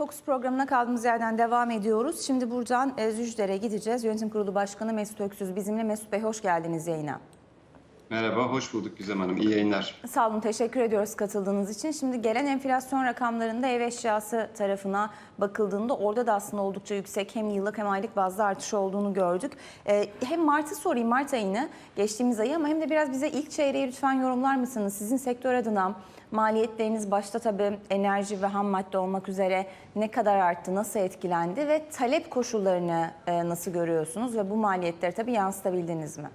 Fokus programına kaldığımız yerden devam ediyoruz. Şimdi buradan e, Züjder'e gideceğiz. Yönetim Kurulu Başkanı Mesut Öksüz bizimle. Mesut Bey hoş geldiniz yayına. Merhaba, hoş bulduk Gizem Hanım. İyi yayınlar. Sağ olun, teşekkür ediyoruz katıldığınız için. Şimdi gelen enflasyon rakamlarında ev eşyası tarafına bakıldığında orada da aslında oldukça yüksek hem yıllık hem aylık bazda artış olduğunu gördük. Ee, hem Mart'ı sorayım, Mart ayını geçtiğimiz ayı ama hem de biraz bize ilk çeyreği lütfen yorumlar mısınız? Sizin sektör adına maliyetleriniz başta tabii enerji ve ham madde olmak üzere ne kadar arttı, nasıl etkilendi ve talep koşullarını e, nasıl görüyorsunuz ve bu maliyetleri tabii yansıtabildiniz mi?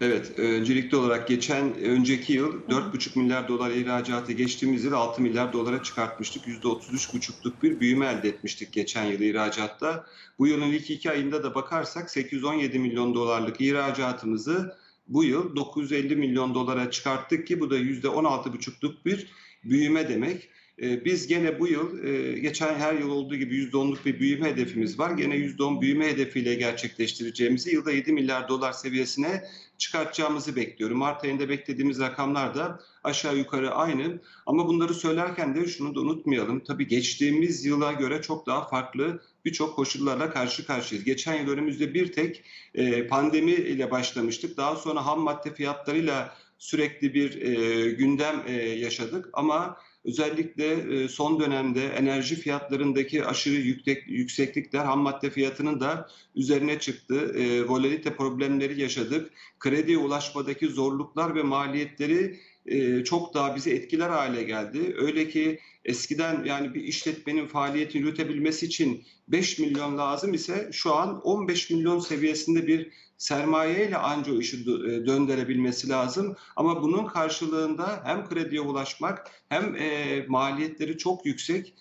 Evet, öncelikli olarak geçen önceki yıl 4,5 milyar dolar ihracatı geçtiğimiz yıl 6 milyar dolara çıkartmıştık. %33,5'luk bir büyüme elde etmiştik geçen yıl ihracatta. Bu yılın ilk iki ayında da bakarsak 817 milyon dolarlık ihracatımızı bu yıl 950 milyon dolara çıkarttık ki bu da %16,5'luk bir büyüme demek. Ee, Biz gene bu yıl e, geçen her yıl olduğu gibi %10'luk bir büyüme hedefimiz var. Gene %10 büyüme hedefiyle gerçekleştireceğimizi yılda 7 milyar dolar seviyesine çıkartacağımızı bekliyorum. Mart ayında beklediğimiz rakamlar da aşağı yukarı aynı. Ama bunları söylerken de şunu da unutmayalım. Tabii geçtiğimiz yıla göre çok daha farklı birçok koşullarla karşı karşıyayız. Geçen yıl önümüzde bir tek e, pandemi ile başlamıştık. Daha sonra ham madde fiyatlarıyla sürekli bir e, gündem yaşadık. Ama özellikle e, son dönemde enerji fiyatlarındaki aşırı yüksek, yükseklikler ham madde fiyatının da üzerine çıktı. E, volatilite problemleri yaşadık. Krediye ulaşmadaki zorluklar ve maliyetleri e, çok daha bizi etkiler hale geldi. Öyle ki eskiden yani bir işletmenin faaliyetini yürütebilmesi için 5 milyon lazım ise şu an 15 milyon seviyesinde bir sermayeyle anca o işi e, döndürebilmesi lazım. Ama bunun karşılığında hem krediye ulaşmak hem e, maliyetleri çok yüksek.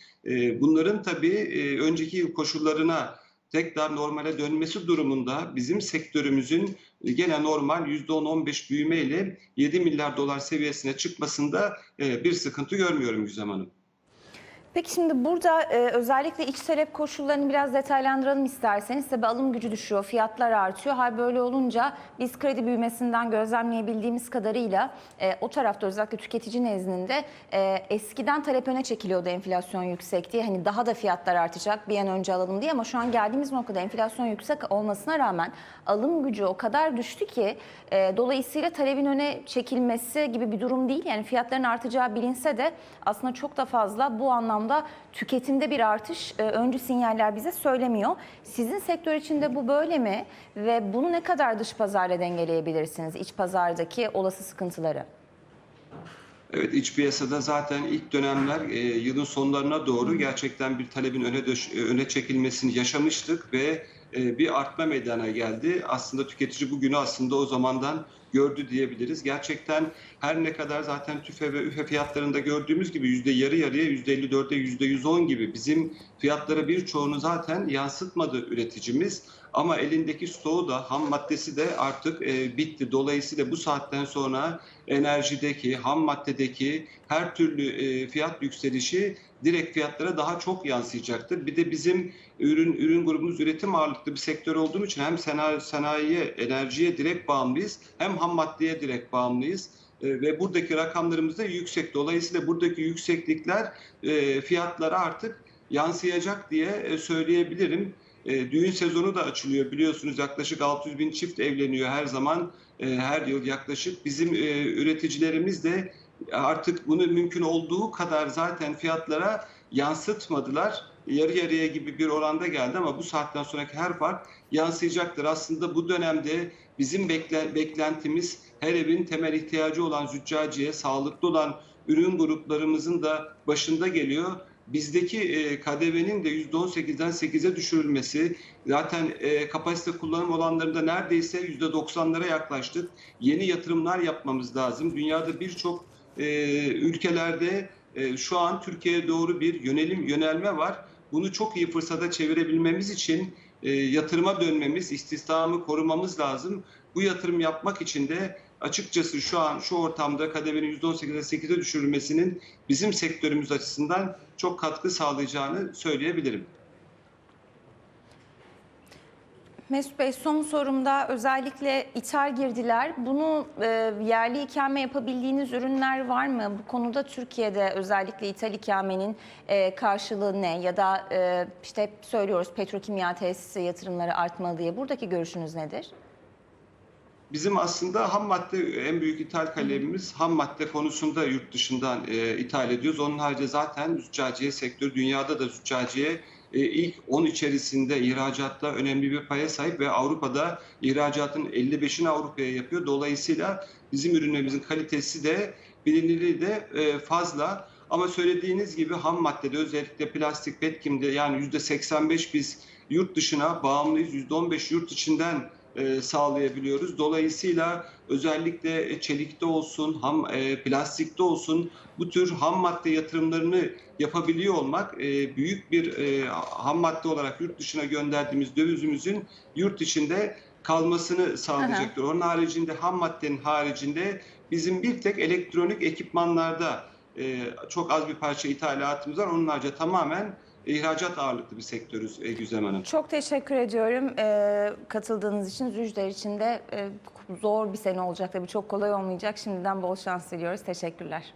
Bunların tabii önceki koşullarına tekrar normale dönmesi durumunda bizim sektörümüzün gene normal %10-15 büyümeyle 7 milyar dolar seviyesine çıkmasında e, bir sıkıntı görmüyorum Güzem Hanım. Peki şimdi burada e, özellikle iç talep koşullarını biraz detaylandıralım isterseniz. Tabii alım gücü düşüyor, fiyatlar artıyor. Hal böyle olunca biz kredi büyümesinden gözlemleyebildiğimiz kadarıyla e, o tarafta özellikle tüketici nezdinde e, eskiden talep öne çekiliyordu enflasyon yüksek diye. Hani daha da fiyatlar artacak bir an önce alalım diye ama şu an geldiğimiz noktada enflasyon yüksek olmasına rağmen alım gücü o kadar düştü ki e, dolayısıyla talebin öne çekilmesi gibi bir durum değil. Yani fiyatların artacağı bilinse de aslında çok da fazla bu anlamda tüketimde bir artış e, öncü sinyaller bize söylemiyor. Sizin sektör içinde bu böyle mi ve bunu ne kadar dış pazarla dengeleyebilirsiniz iç pazardaki olası sıkıntıları? Evet iç piyasada zaten ilk dönemler e, yılın sonlarına doğru gerçekten bir talebin öne döş- e, öne çekilmesini yaşamıştık ve e, bir artma meydana geldi. Aslında tüketici bugünü aslında o zamandan gördü diyebiliriz. Gerçekten her ne kadar zaten tüfe ve üfe fiyatlarında gördüğümüz gibi yüzde yarı yarıya yüzde 54'e yüzde 110 gibi bizim fiyatlara birçoğunu zaten yansıtmadı üreticimiz. Ama elindeki stoğu da ham maddesi de artık e, bitti. Dolayısıyla bu saatten sonra enerjideki, ham maddedeki her türlü e, fiyat yükselişi direkt fiyatlara daha çok yansıyacaktır. Bir de bizim ürün ürün grubumuz üretim ağırlıklı bir sektör olduğu için hem sanayi, sanayiye, enerjiye direkt bağımlıyız hem ham maddeye direkt bağımlıyız. E, ve buradaki rakamlarımız da yüksek. Dolayısıyla buradaki yükseklikler e, fiyatlara artık yansıyacak diye e, söyleyebilirim. Düğün sezonu da açılıyor biliyorsunuz yaklaşık 600 bin çift evleniyor her zaman her yıl yaklaşık. Bizim üreticilerimiz de artık bunu mümkün olduğu kadar zaten fiyatlara yansıtmadılar. Yarı yarıya gibi bir oranda geldi ama bu saatten sonraki her fark yansıyacaktır. Aslında bu dönemde bizim bekle, beklentimiz her evin temel ihtiyacı olan züccaciye, sağlıklı olan ürün gruplarımızın da başında geliyor bizdeki e, KDV'nin de %18'den 8'e düşürülmesi zaten e, kapasite kullanım olanlarında neredeyse %90'lara yaklaştık. Yeni yatırımlar yapmamız lazım. Dünyada birçok e, ülkelerde e, şu an Türkiye'ye doğru bir yönelim yönelme var. Bunu çok iyi fırsata çevirebilmemiz için e, yatırıma dönmemiz, istihdamı korumamız lazım. Bu yatırım yapmak için de açıkçası şu an şu ortamda KDV'nin %18'e 8'e düşürülmesinin bizim sektörümüz açısından çok katkı sağlayacağını söyleyebilirim. Mesut Bey son sorumda özellikle ithal girdiler. Bunu e, yerli ikame yapabildiğiniz ürünler var mı? Bu konuda Türkiye'de özellikle ithal ikamenin e, karşılığı ne? Ya da e, işte hep söylüyoruz petrokimya tesisi yatırımları artmalı diye. Buradaki görüşünüz nedir? Bizim aslında ham madde en büyük ithal kalemimiz ham madde konusunda yurt dışından e, ithal ediyoruz. Onun haricinde zaten züccaciye sektörü dünyada da züccaciye ilk 10 içerisinde ihracatta önemli bir paya sahip ve Avrupa'da ihracatın 55'ini Avrupa'ya yapıyor. Dolayısıyla bizim ürünlerimizin kalitesi de bilinirliği de e, fazla. Ama söylediğiniz gibi ham maddede özellikle plastik petkimde yani %85 biz yurt dışına bağımlıyız. %15 yurt içinden e, sağlayabiliyoruz. Dolayısıyla özellikle çelikte olsun, ham e, plastikte olsun bu tür ham madde yatırımlarını yapabiliyor olmak e, büyük bir e, ham madde olarak yurt dışına gönderdiğimiz dövizimizin yurt içinde kalmasını sağlayacaktır. Onun haricinde ham maddenin haricinde bizim bir tek elektronik ekipmanlarda e, çok az bir parça ithalatımız var. Onun haricinde tamamen ihracat ağırlıklı bir sektörüz e, Güzem Hanım. Çok teşekkür ediyorum e, katıldığınız için. Züjder için de e, zor bir sene olacak tabii çok kolay olmayacak. Şimdiden bol şans diliyoruz. Teşekkürler.